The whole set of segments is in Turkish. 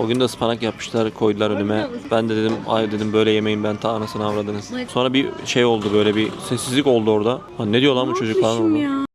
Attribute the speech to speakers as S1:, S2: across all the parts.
S1: O gün de ıspanak yapmışlar koydular önüme. Ben de dedim ay dedim böyle yemeyin ben ta anasını avradınız. Sonra bir şey oldu böyle bir sessizlik oldu orada. Ha, ne diyor lan bu çocuk falan oldu.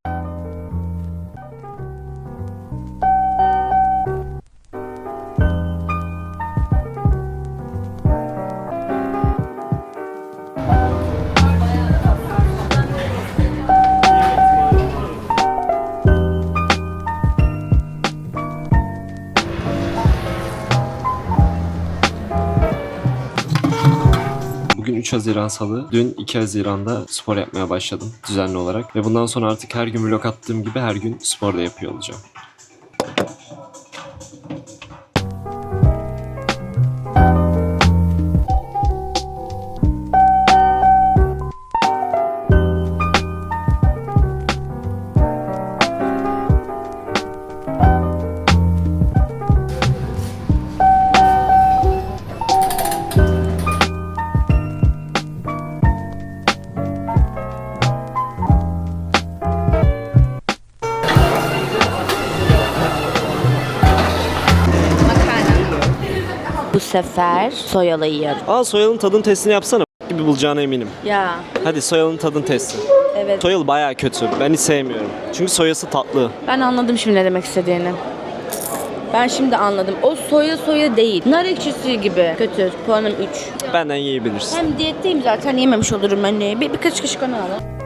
S2: Bugün 3 Haziran Salı. Dün 2 Haziran'da spor yapmaya başladım düzenli olarak. Ve bundan sonra artık her gün vlog attığım gibi her gün spor da yapıyor olacağım.
S3: Sefer soyalı yiyorum.
S2: Aa soyalın tadın testini yapsana. gibi bulacağına eminim.
S3: Ya
S2: Hadi soyalın tadın testi.
S3: evet.
S2: Soyalı bayağı kötü. Ben hiç sevmiyorum. Çünkü soyası tatlı.
S3: Ben anladım şimdi ne demek istediğini. Ben şimdi anladım. O soya soya değil. Nar ekşisi gibi. Kötü. Puanım 3.
S2: Benden yiyebilirsin.
S3: Hem diyetteyim zaten yememiş olurum ben. Bir, birkaç kaşık onu alın.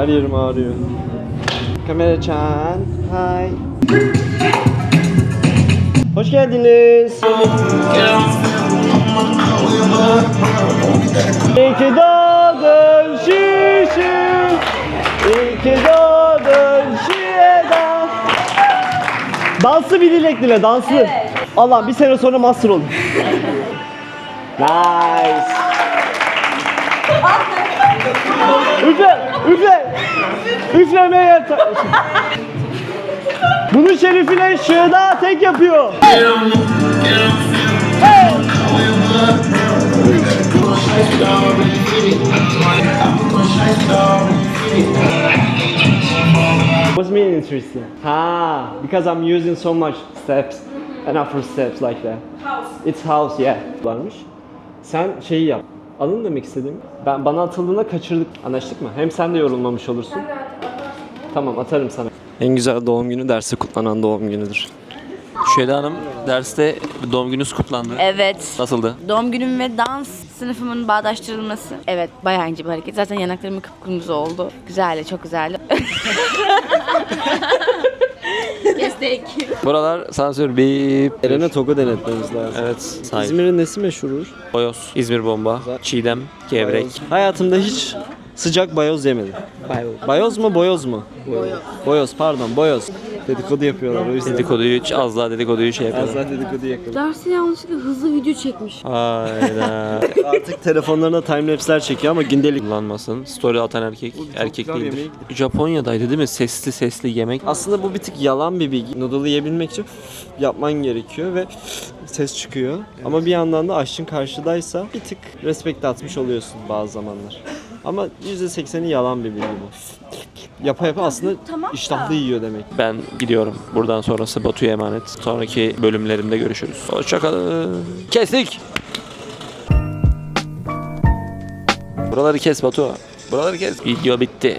S2: Her yerim ağrıyor. Kamera chan. Hi. Hoş geldiniz. İyi ki doğdun şişim. İyi ki doğdun şişim. Dansı bir dilek dile, dansı. Allah bir sene sonra master olun. nice. Üfle, üfle. Üflemeye Bunun şerefine şığda tek yapıyor. Hey! What's mean interesting? Ha, because I'm using so much steps and after steps like that. House. It's house, yeah. Varmış. Sen şeyi yap. Anladın demek istediğim? Ben bana atıldığında kaçırdık. Anlaştık mı? Hem sen de yorulmamış olursun. Tamam atarım sana. En güzel doğum günü dersi kutlanan doğum günüdür.
S1: Şeyda Hanım derste doğum gününüz kutlandı.
S3: Evet.
S1: Nasıldı?
S3: Doğum günüm ve dans sınıfımın bağdaştırılması. Evet bayağı ince bir hareket. Zaten yanaklarım kıpkırmızı oldu. Güzeldi, çok güzeldi. Destek.
S1: Buralar sansür bip.
S2: Eren'e Togo denetmemiz lazım.
S1: Evet. Sahip.
S2: İzmir'in nesi meşhurdur?
S1: Boyoz, İzmir bomba, çiğdem, gevrek.
S2: Hayatımda hiç sıcak bayoz yemedim. Bayoz mu boyoz mu? Boyoz. Boyoz pardon boyoz. Dedikodu yapıyorlar o yüzden.
S1: Dedikoduyu az daha dedikoduyu şey
S2: Az
S1: yapalım.
S2: daha dedikodu yakın.
S3: Dersi yanlışlıkla hızlı video çekmiş.
S1: Hayda.
S2: Artık telefonlarına timelapse'ler çekiyor ama gündelik.
S1: Kullanmasın. Story atan erkek,
S2: çok
S1: erkek
S2: güzel yemeğe
S1: değildir. Japonya'daydı değil mi? Sesli sesli yemek.
S2: Aslında bu bir tık yalan bir bilgi. Noodle'ı yiyebilmek için yapman gerekiyor ve ses çıkıyor. Ama bir yandan da aşçın karşıdaysa bir tık respekt atmış oluyorsun bazı zamanlar. Ama %80'i yalan bir bilgi bu. Yapa yapa aslında iştahlı yiyor demek.
S1: Ben gidiyorum. Buradan sonrası Batu'ya emanet. Sonraki bölümlerimde görüşürüz. Hoşçakalın. Kestik. Buraları kes Batu. Buraları kes. Video bitti.